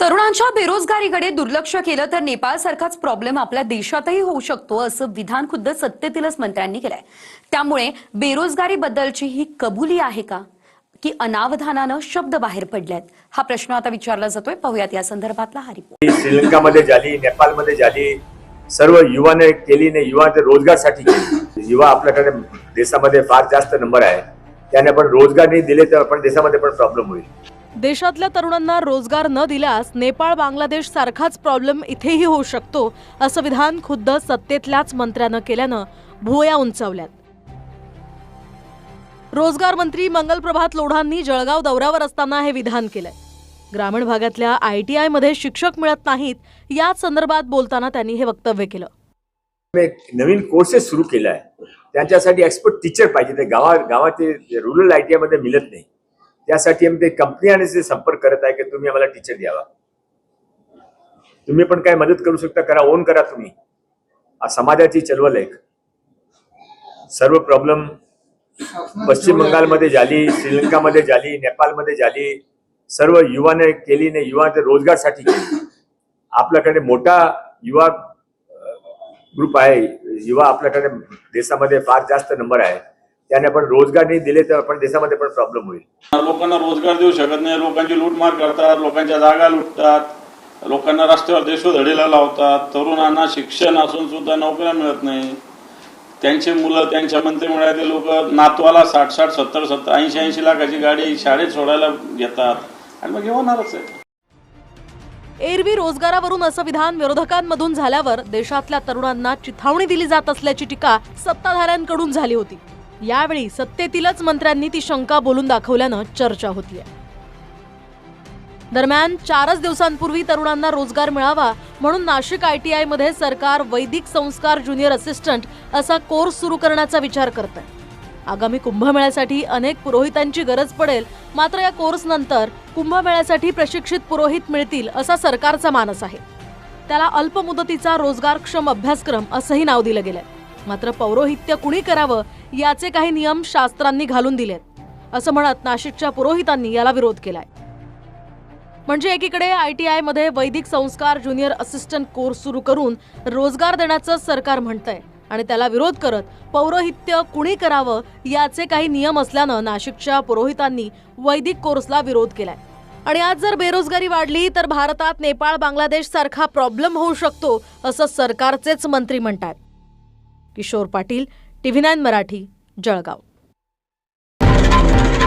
तरुणांच्या बेरोजगारीकडे दुर्लक्ष केलं तर नेपाळ सारखाच प्रॉब्लेम आपल्या देशातही होऊ शकतो असं विधान खुद्द सत्तेतीलच मंत्र्यांनी केलंय. त्यामुळे बेरोजगारीबद्दलची ही कबुली आहे का? की अनावधानानं शब्द बाहेर पडलेत हा प्रश्न आता विचारला जातोय. पाहूयात या संदर्भातला हा रिपोर्ट ती श्रीलंकामध्ये झाली नेपाळमध्ये झाली सर्व युवाने केली नाही युवा ते रोजगारसाठी केली. युवा आपल्याकडे देशामध्ये फार जास्त नंबर आहे. त्याने आपण रोजगार नाही दिले तर आपण देशामध्ये पण प्रॉब्लेम होईल. देशातल्या तरुणांना रोजगार न दिल्यास नेपाळ बांगलादेश सारखाच प्रॉब्लेम इथेही होऊ शकतो असं विधान खुद्द सत्तेतल्याच मंत्र्यानं केल्यानं भुवया उंचावल्यात. रोजगार मंत्री मंगलप्रभात लोढांनी जळगाव दौऱ्यावर असताना हे विधान केलंय. ग्रामीण भागातल्या आय टी आयमध्ये शिक्षक मिळत नाहीत याच संदर्भात बोलताना त्यांनी हे वक्तव्य केलं. एक नवीन कोर्सेस सुरू केला आहे त्यांच्यासाठी एक्सपर्ट टीचर पाहिजे. ते गावा गावात रुरल आय टी आयमध्ये मिळत नाही. त्यासाठी आम्ही ते कंपनी आणि संपर्क करत आहे की तुम्ही आम्हाला टीचर द्यावा. तुम्ही पण काय मदत करू शकता करा ओन करा तुम्ही. हा समाजाची चळवळ एक सर्व प्रॉब्लेम पश्चिम बंगालमध्ये झाली श्रीलंकामध्ये झाली नेपाळमध्ये झाली सर्व युवाने केली नाही युवा ते रोजगारसाठी केली. आपल्याकडे मोठा युवा ग्रुप आहे. युवा आपल्याकडे देशामध्ये फार जास्त नंबर आहे. त्याने आपण रोजगार नाही दिले तर आपण देशामध्ये पण प्रॉब्लेम होईल. लोकांना रोजगार देऊ शकत नाही. लोकांची लूटमार करतात. लोकांच्या जागा लुटतात. लोकांना रस्त्यावर देशोधडीला लावतात. तरुणांना शिक्षण असून सुद्धा नोकऱ्या मिळत नाही. त्यांची मुलं त्यांच्या मंत्रिमंडळातील लोक नातवाला साठ साठ सत्तर सत्तर ऐंशी ऐंशी लाखाची गाडी शाळेत सोडायला घेतात. आणि मग हे होणारच आहे. एरवी रोजगारावरून असं विधान विरोधकांमधून झाल्यावर देशातल्या तरुणांना चिथावणी दिली जात असल्याची टीका सत्ताधाऱ्यांकडून झाली होती. यावेळी सत्तेतीलच मंत्र्यांनी ती शंका बोलून दाखवल्यानं चर्चा होतीये. दरम्यान चारच दिवसांपूर्वी तरुणांना रोजगार मिळावा म्हणून नाशिक आय टी आयमध्ये सरकार वैदिक संस्कार ज्युनियर असिस्टंट असा कोर्स सुरू करण्याचा विचार करत आहे आगामी कुंभमेळ्यासाठी अनेक पुरोहितांची गरज पडेल मात्र या कोर्स नंतर कुंभमेळ्यासाठी प्रशिक्षित पुरोहित मिळतील असा सरकारचा मानस आहे. त्याला अल्प मुदतीचा रोजगारक्षम अभ्यासक्रम असंही नाव दिलं गेलंय. मात्र पौरोहित्य कुणी करावं याचे काही नियम शास्त्रांनी घालून दिलेत. असं म्हणत नाशिकच्या पुरोहितांनी याला विरोध केलाय. म्हणजे एकीकडे आय टी आयमध्ये वैदिक संस्कार ज्युनियर असिस्टंट कोर्स सुरू करून रोजगार देण्याचं सरकार म्हणतंय आणि त्याला विरोध करत पौरोहित्य कुणी करावं याचे काही नियम असल्यानं नाशिकच्या पुरोहितांनी वैदिक कोर्सला विरोध केलाय. आणि आज जर बेरोजगारी वाढली तर भारतात नेपाळ बांगलादेश सारखा प्रॉब्लेम होऊ शकतो असं सरकारचेच मंत्री म्हणतात किशोर पाटील टीव्ही नाईन मराठी जळगाव.